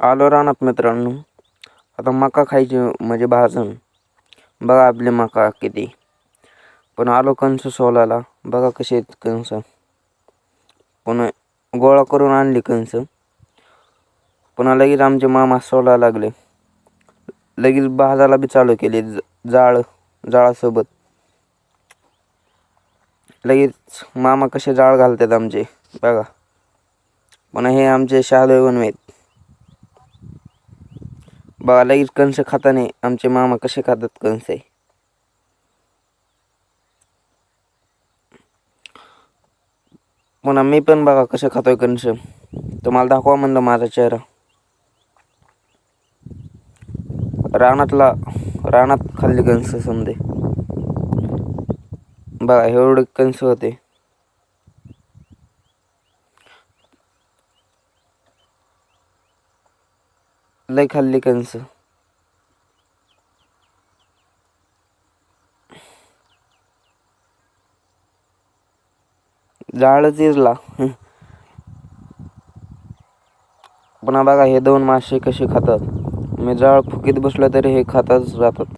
आलो रानात मित्रांनो. आता मका खायची म्हणजे भाजून. बघा आपले मका किती. पण आलो कंस सोलाला बघा कसे आहेत कंस. पण गोळा करून आणली कंस. पुन्हा लगेच आमचे मामा सोलायला लागले. लगेच भाजायला बी चालू केले. ज- जाळ जाळासोबत. लगेच मामा कसे जाळ घालतात आमचे. बघा. पुन्हा हे आमचे शहादे बनवेत. बघा लगेच कंस खाताने आमचे मामा कसे खातात कंस आहे. पुन्हा मी पण बघा कसं खातोय कंस. तुम्हाला दाखवा म्हणलं माझा चेहरा. रानातला रानात खाल्ली कंस समजे बघा एवढे कंस होते. लय खाल्ली कंस जाळच इरला. पण बघा हे दोन मासे कसे खातात. मी जाळ फुकीत बसलं तरी हे खातच राहतात.